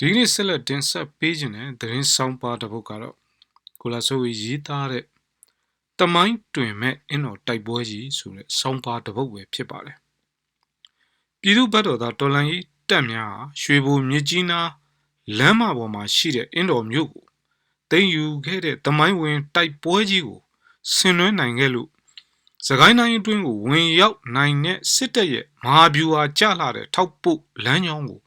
ဒီနေ့ဆက်လက်တင်ဆက်ပေးခြင်းတဲ့သတင်းဆောင်ပါတစ်ပုဒ်ကတော့ကိုလာဆိုဝီရေးသားတဲ့တမိုင်းတွင်မဲ့အင်းတော်တိုက်ပွဲကြီးဆိုတဲ့ဆောင်ပါတစ်ပုဒ်ပဲဖြစ်ပါတယ်ပြည်သူ့ဘက်တော်သားတော်လန်ကြီးတက်များဟာရွှေဘိုမြစ်ကြီးနားလမ်းမပေါ်မှာရှိတဲ့အင်းတော်မြို့ကိုသိမ်းယူခဲ့တဲ့တမိုင်းဝင်တိုက်ပွဲကြီးကိုဆင်နွှဲနိုင်ခဲ့လို့စကိုင်းတိုင်းအတွင်းကိုဝင်ရောက်နိုင်တဲ့စစ်တပ်ရဲ့မဟာဗျူဟာကျလာတဲ့ထောက်ပို့လမ်းကြောင်းကို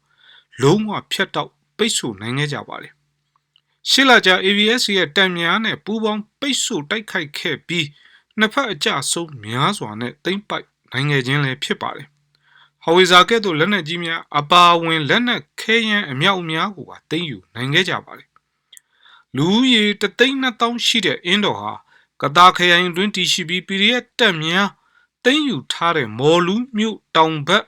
လုံးဝဖျက်တောက် ပိတ်ဆို့နိုင်ခဲ့ကြပါတယ်။ရှစ်လကြာ ABS ရဲ့တံများနဲ့ပူးပေါင်းပိတ်ဆို့တိုက်ခိုက်ခဲ့ပြီးနှစ်ဖက်အကြဆုံးများစွာနဲ့တိမ့်ပိုက်နိုင်ခဲ့ခြင်းလည်းဖြစ်ပါတယ်။ဟော်ဝီဇာကဲ့သို့လက်နက်ကြီးများအပါအဝင်လက်နက်ခဲယမ်းအမြောက်အများကိုပါသိမ်းယူနိုင်ခဲ့ကြပါတယ်။လူဦးရေတသိန်းနှစ်သောင်းရှိတဲ့အင်းတော်ဟာကတာခရိုင်တွင်တည်ရှိပြီး PDF တပ်များသိမ်းယူထားတဲ့မော်လူးမြို့တောင်ဘက်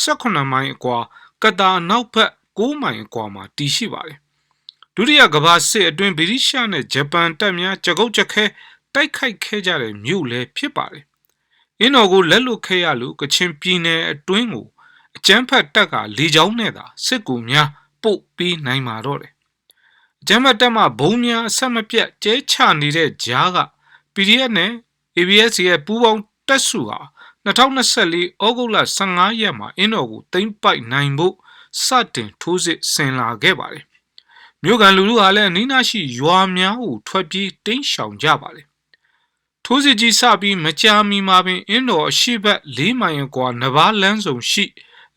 18မိုင်အကွာကတာနောက်ဘက် 6မိုင်အကွာမှာတည်ရှိပါတယ်။ဒုတိယကမ္ဘာစစ်အတွင်းဗြိတိရှနဲ့ဂျပန်တပ်များကြကုတ်ကြခဲတိုက်ခိုက်ခဲ့ကြတဲ့မြို့လည်းဖြစ်ပါတယ်။အင်းတော်ကိုလက်လွတ်ခဲ့ရလို့ကချင်ပြည်နယ်အတွင်းကိုအကြမ်းဖက်တပ်ကလေကြောင်းနဲ့သာစစ်ကူများပုတ်ပြီးနိုင်မှာတော့တယ်။အကြမ်းဖက်တပ်မှဘုံများအဆက်မပြတ်ကျဲချနေတဲ့ကြားက PDF နဲ့ ABS ရဲ့ပူးပေါင်းတပ်စုဟာ2024ဩဂုတ်လ15ရက်မှာအင်းတော်ကိုသိမ်းပိုက်နိုင်ဖို့ စတင်ထိုးစစ်ဆင်လာခဲ့ပါတယ်။မြို့ကန်လူလူဟာလည်းအနီးနားရှိရွာများကိုထွက်ပြေးတိမ်းရှောင်ကြပါတယ်။ထိုးစစ်ကြီးစပြီးမကြာမီမှာပင်အင်းတော်အရှိဘက်၄မိုင်ကွာနဘာလန်းဆောင်ရှိ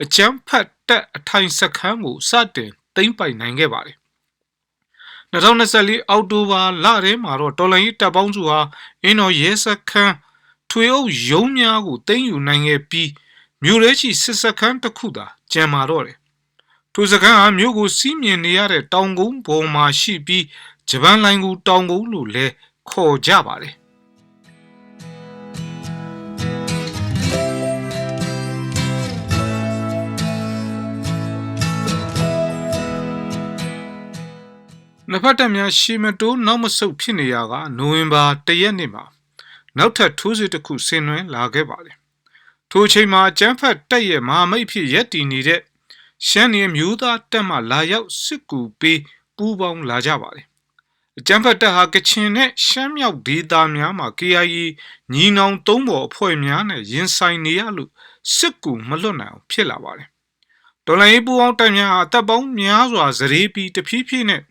အကျန်းဖတ်တက်အထိုင်စခန်းကိုစတင်သိမ်းပိုက်နိုင်ခဲ့ပါတယ်။2024အောက်တိုဘာလထဲမှာတော့တော်လိုင်းတပ်ပေါင်းစုဟာအင်းတော်ရဲစခန်းထွေအုပ်ရုံးများကိုသိမ်းယူနိုင်ခဲ့ပြီးမြို့ရဲချီစစ်စခန်းတစ်ခုသာကျန်မာတော့တယ် ထိုစခန်းဟာမြို့ကိုစီးမြင်နေရတဲ့တောင်ကုန်းပေါ်မှာရှိပြီးဂျပန်လိုင်းကူတောင်ကုန်းလို့လည်းခေါ်ကြပါတယ်နှစ်ဖက်တပ်များရှီမတိုးနောက်မဆုတ်ဖြစ်နေရကနိုဝင်ဘာ၁ရက်နေ့မှာနောက်ထပ်ထိုးစစ်တစ်ခုဆင်နွှဲလာခဲ့ပါတယ်ထိုအချိန်မှာကျန်းဖတ်တက်ရဲ့မဟာမိတ်ဖြစ်ရက်တည်နေတဲ့ ရှမ်းနေမျိုးသားတက်မှလာရောက်စစ်ကူပေးပူးပေါင်းလာကြပါတယ်အကျန်းဖတ်တက်ဟာကချင်နဲ့ရှမ်းမြောက်ဒေသများမှာ KIA ညီနောင်သုံးပေါ်အဖွဲ့များနဲ့ရင်ဆိုင်နေရလို့စစ်ကူမလွတ်နိုင်အောင်ဖြစ်လာပါတယ်ဒေါ်လာရေးပူအောင်တက်များဟာတပ်ပေါင်းများစွာဇရေပီတဖြည်းဖြည်းနဲ့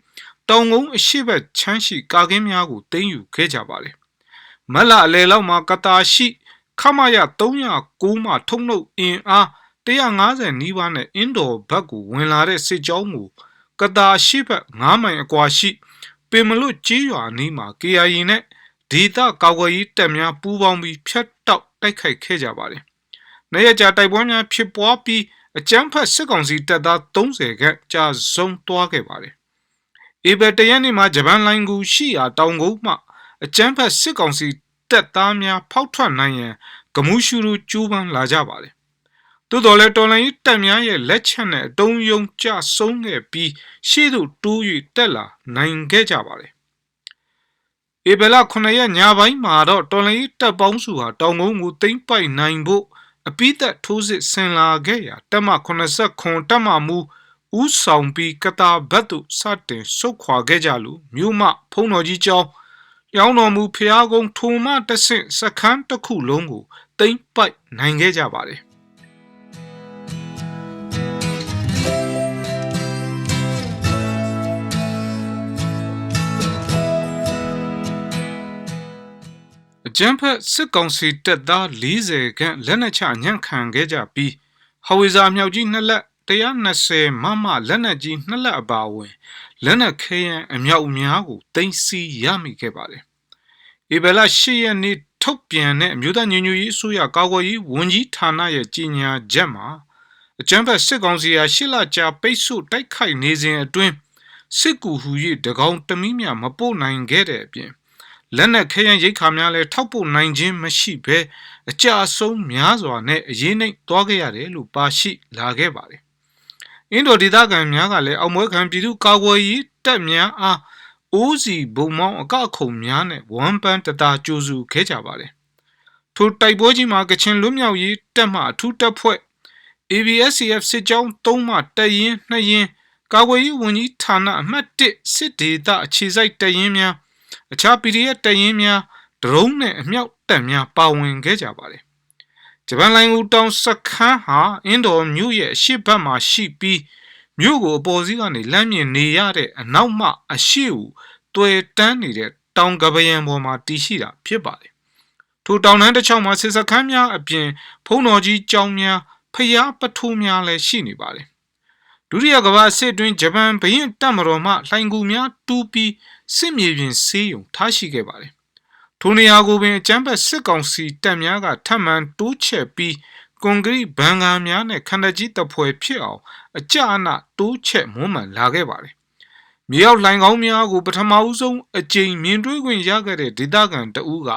တောင်ကုန်းအရှိဘက်ချမ်းရှိကာကင်းများကိုတင်းယူခဲ့ကြပါတယ်မလအလေလောက်မှာကတာရှိခမရ309မှထုံနှုတ်အင်အား 150နီးပါးနဲ့အင်းတော်ဘက်ကိုဝင်လာတဲ့စစ်ကြောင်းကိုကတာရှိဘက်9မိုင်အကွာရှိပင်မလွတ်ကြီးရွာနီးမှာ KIA နဲ့ဒေသကာကွယ်ရေးတပ်များပူးပေါင်းပြီးဖျက်တောက်တိုက်ခိုက်ခဲ့ကြပါတယ်။နေရကြတိုက်ပွဲများဖြစ်ပွားပြီးအကြမ်းဖက်စစ်ကောင်စီတပ်သား30ခန့်ကြာဆုံးသွားခဲ့ပါတယ်။ဧပြီတရက်နေ့မှာဂျပန်လိုင်းကူရှိရာတောင်ကုန်းမှအကြမ်းဖက်စစ်ကောင်စီတပ်သားများဖောက်ထွက်နိုင်ရန်ဂမူရှူရူကျူးပန်းလာကြပါတယ်။ သို့တော်လည်းတော်လိုင်းတပ်များရဲ့လက်ချက်နဲ့အတုံးယုံကြဆုံးခဲ့ပြီးရှေ့သို့တိုး၍တက်လာနိုင်ခဲ့ကြပါတယ်။ဧပြီလ9ရက်ညပိုင်းမှာတော့တော်လိုင်းတပ်ပေါင်းစုဟာတောင်ကုန်းကိုသိမ်းပိုက်နိုင်ဖို့အပိသက်ထိုးစစ်ဆင်လာခဲ့ရာတပ်မ89တပ်မမူဥဆောင်ပြီးကတာဘတ်သို့စတင်ဆုတ်ခွာခဲ့ကြလို့မြို့မဖုံတော်ကြီးကျောင်းရောင်းတော်မူဖျားကုန်းထိုမတဆင့်စခန်းတစ်ခုလုံးကိုတိမ့်ပိုက်နိုင်ခဲ့ကြပါတယ် အကြမ်းဖက်စစ်ကောင်စီတပ်သား40ခန့်လက်နက်ချညံ့ခံခဲ့ကြပြီးဟဝီဇာမြောက်ကြီးနှစ်လက်120မမလက်နက်ကြီးနှစ်လက်အပါအဝင်လက်နက်ခဲယမ်းအမြောက်အများကိုတင်စီရမိခဲ့ပါတယ်။ဧပြီလ10ရက်နေ့ထုတ်ပြန်တဲ့အမျိုးသားညီညွတ်ရေးအစိုးရကာကွယ်ရေးဝန်ကြီးဌာနရဲ့ကြေညာချက်မှာအကြမ်းဖက်စစ်ကောင်စီဟာရှစ်လကြာပိတ်ဆို့တိုက်ခိုက်နေစဉ်အတွင်းစစ်ကူဟူ၍တကောင်တမိမြမပို့နိုင်ခဲ့တဲ့အပြင် လက်နက်ခဲယမ်းရိတ်ခါများလည်းထောက်ပို့နိုင်ခြင်းမရှိဘဲအကြအဆုံးများစွာနဲ့အရေးနှိမ်သွားခဲ့ရတယ်လို့ပါရှိလာခဲ့ပါတယ်အင်ဒိုဒေသခံများကလည်းအောင်မွေးခံပြည်သူကာကွယ်ရေးတပ်များအားအိုးစီဘုံမောင်းအကခုံများနဲ့ဝမ်ပန်းတတာကြိုးစုခဲ့ကြပါတယ်ထိုတိုက်ပွဲကြီးမှာကချင်လွတ်မြောက်ရေးတပ်မှအထူးတပ်ဖွဲ့ ABSCF စစ်ကြောင်း3မှတပ်ရင်း2ရင်းကာကွယ်ရေးဝန်ကြီးဌာနအမှတ်1စစ်ဒေသအခြေစိုက်တရင်များ အခြား PDF တရင်များဒရုန်းနဲ့အမြောက်တပ်များပါဝင်ခဲ့ကြပါတယ်ဂျပန်လိုင်ကိုတောင်စခန်းဟာအင်းတော်မြို့ရဲ့အရှိတ်ဘက်မှာရှိပြီးမြို့ကိုအပေါ်စီးကနေလမ်းမြင်နေရတဲ့အနောက်မှအရှိကိုတွေ့တန်းနေတဲ့တောင်ကပယံပေါ်မှာတည်ရှိတာဖြစ်ပါတယ်ထိုတောင်တန်းတစ်ချောင်းမှာစစ်စခန်းများအပြင် ဖုံးတော်ကြီးကျောင်းများဖျားပထိုးများလည်းရှိနေပါတယ်ဒုတိယကမ္ဘာစစ်တွင်ဂျပန်ဘရင်တပ်မတော်မှလှိုင်ကူများတူးပြီး စစ်မြေပြင်ဆေးရုံထားရှိခဲ့ပါတယ်ထိုနေရာကိုပင်အကြမ်းဖက်စစ်ကောင်စီတပ်များကထပ်မံတိုးချဲ့ပြီးကွန်ကရစ်ဘန်ကာများနဲ့ခန္ဓာကြီးတပ်ဖွဲ့ဖြစ်အောင်အကြအနတိုးချဲ့မွမ်းမံလာခဲ့ပါတယ်။မြေရောက်လိုင်ကောင်းများကိုပထမဦးဆုံးအကြိမ်မြင်တွေ့ခွင့်ရခဲ့တဲ့ဒေသခံတဦးက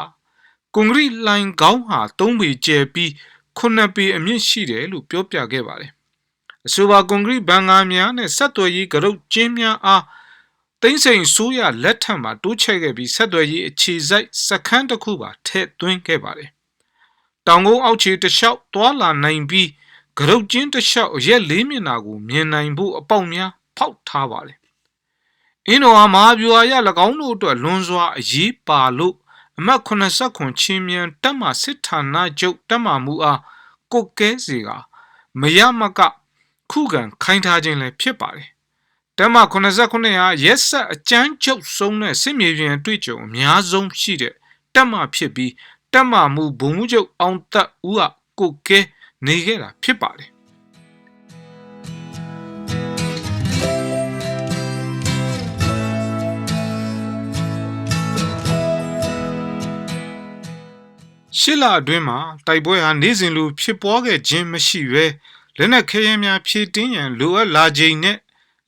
ကွန်ကရစ်လိုင်ကောင်းဟာ၃ပေကျယ်ပြီး9ပေအမြင့်ရှိတယ်လို့ပြောပြခဲ့ပါတယ်။အဆိုပါကွန်ကရစ်ဘန်ကာများနဲ့ဆက်သွယ်ရေးကရုတ်ကျင်းများအား သိန်းစိန်ဆိုးရလက်ထက်မှာတိုးချဲ့ခဲ့ပြီးဆက်သွယ်ရေးအခြေစိုက်စခန်းတစ်ခုပါထည့်သွင်းခဲ့ပါတယ်။တောင်ကုန်းအောက်ခြေတစ်လျှောက်တွာလာနိုင်ပြီးကရုတ်ကျင်းတစ်လျှောက်ရက်လေးမျက်နှာကိုမြင်နိုင်ဖို့အပေါက်များဖောက်ထားပါတယ်။အင်းတော်ဟာမဟာဗျူဟာရ၎င်းတို့အတွက်လွန်စွာအရေးပါလို့အမတ်89ချင်းမြန်တက်မှစစ်ဌာနချုပ်တက်မှမူအားကိုကဲစီကမရမကခုခံခိုင်းထားခြင်းလည်းဖြစ်ပါတယ် တမ89ဟာရက်ဆက်အကျန်းချုပ်ဆုံးတဲ့စစ်မြေပြင်အတွေ့အကြုံအများဆုံးရှိတဲ့တက်မဖြစ်ပြီးတက်မမှုဘုံမှုချုပ်အောင်သက်ဦးကကိုကဲနေခဲ့တာဖြစ်ပါတယ်ရှစ်လအတွင်းမှာတိုက်ပွဲဟာနေ့စဉ်လိုဖြစ်ပွားခဲ့ခြင်းမရှိဘဲလက်နက်ခဲယမ်းများဖြည့်တင်းရန်လိုအပ်လာခြင်းနဲ့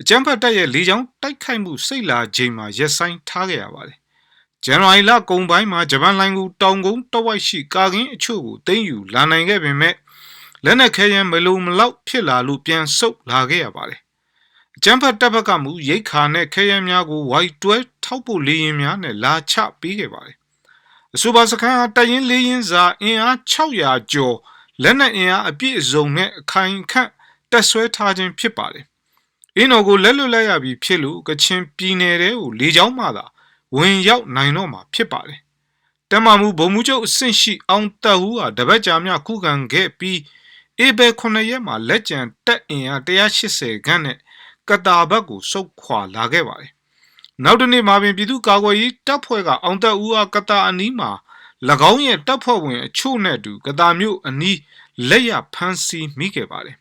အကြမ်းဖက်တပ်ရဲ့လေကြောင်းတိုက်ခိုက်မှုစိတ်လာချိန်မှာရက်ဆိုင်ထားခဲ့ရပါတယ်။ဇန်နဝါရီလကုန်ပိုင်းမှာဂျပန်လိုင်းကူတောင်ကုန်းတဝိုက်ရှိကာကင်းအချို့ကိုသိမ်းယူလာနိုင်ခဲ့ပေမဲ့လက်နက်ခဲယမ်းမလုံမလောက်ဖြစ်လာလို့ပြန်ဆုတ်လာခဲ့ရပါတယ်။အကြမ်းဖက်တပ်ဘက်ကမူရိတ်ခါနဲ့ခဲယမ်းများကို Y12 ထောက်ပို့လေယာဉ်များနဲ့လာချပေးခဲ့ပါတယ်။အဆိုပါစခန်းဟာတရင်လေးရင်စာအင်အား600ကျော်လက်နက်အင်အားအပြည့်အစုံနဲ့အခိုင်ခန့်တက်ဆွဲထားခြင်းဖြစ်ပါတယ် အင်းတော်ကိုလက်လွတ်လိုက်ရပြီဖြစ်လို့ကချင်ပြည်နယ်တဲကိုလေကြောင်းမှသာဝင်ရောက်နိုင်တော့မှာဖြစ်ပါတယ်။တမမှုဗိုလ်မှူးချုပ်အဆင့်ရှိအောင်တက်ဟူးဟာတပတ်ကြာမြခုခံခဲ့ပြီးအေဘဲ9ရက်မှာလက်ကျန်တက်အင်အား180ခန့်နဲ့ကတာဘက်ကိုစုတ်ခွာလာခဲ့ပါတယ်။နောက်တနေ့မှာပင်ပြည်သူ့ကာကွယ်ရေးတပ်ဖွဲ့ကအောင်တက်ဦးအားကတာအနီးမှာ၎င်းရဲ့တပ်ဖွဲ့ဝင်အချို့နဲ့အတူကတာမြို့အနီးလက်ရဖမ်းဆီးမိခဲ့ပါတယ်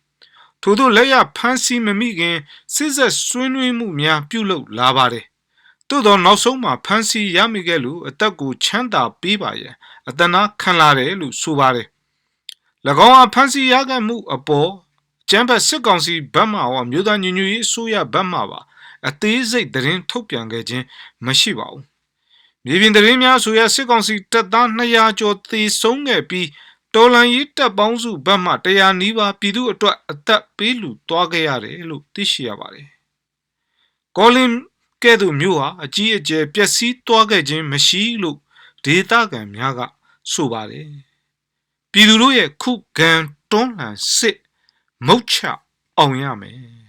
ထို့သောလက်ရဖမ်းဆီးမမိခင်စစ်ဆက်ဆွေးနွေးမှုများပြုလုပ်လာပါတယ်။သို့သောနောက်ဆုံးမှာဖမ်းဆီးရမိခဲ့လို့အသက်ကိုချမ်းသာပေးပါရန်အတနာခံလာတယ်လို့ဆိုပါတယ်။၎င်းအားဖမ်းဆီးရခဲ့မှုအပေါ်ကျမ်းဖတ်စစ်ကောင်စီဘက်မှရောမြို့သားညညရေးအစိုးရဘက်မှပါအသေးစိတ်သတင်းထုတ်ပြန်ခဲ့ခြင်းမရှိပါဘူး။မြေပြင်သတင်းများဆိုရစစ်ကောင်စီတပ်သား200ကျော်သေဆုံးခဲ့ပြီး တော်လန်ရေးတပ်ပေါင်းစုဘက်မှတရားနီးပါးပြည်သူအတွက်အသက်ပေးလူသွားခဲ့ရတယ်လို့သိရှိရပါတယ်။ကောလင်ကဲ့သို့မျိုးဟာအကြီးအကျယ်ပျက်စီးသွားခဲ့ခြင်းမရှိလို့ဒေသခံများကဆိုပါတယ်။ပြည်သူတို့ရဲ့ခုခံတွန်းလှန်စစ်မုတ်ချအောင်ရမယ်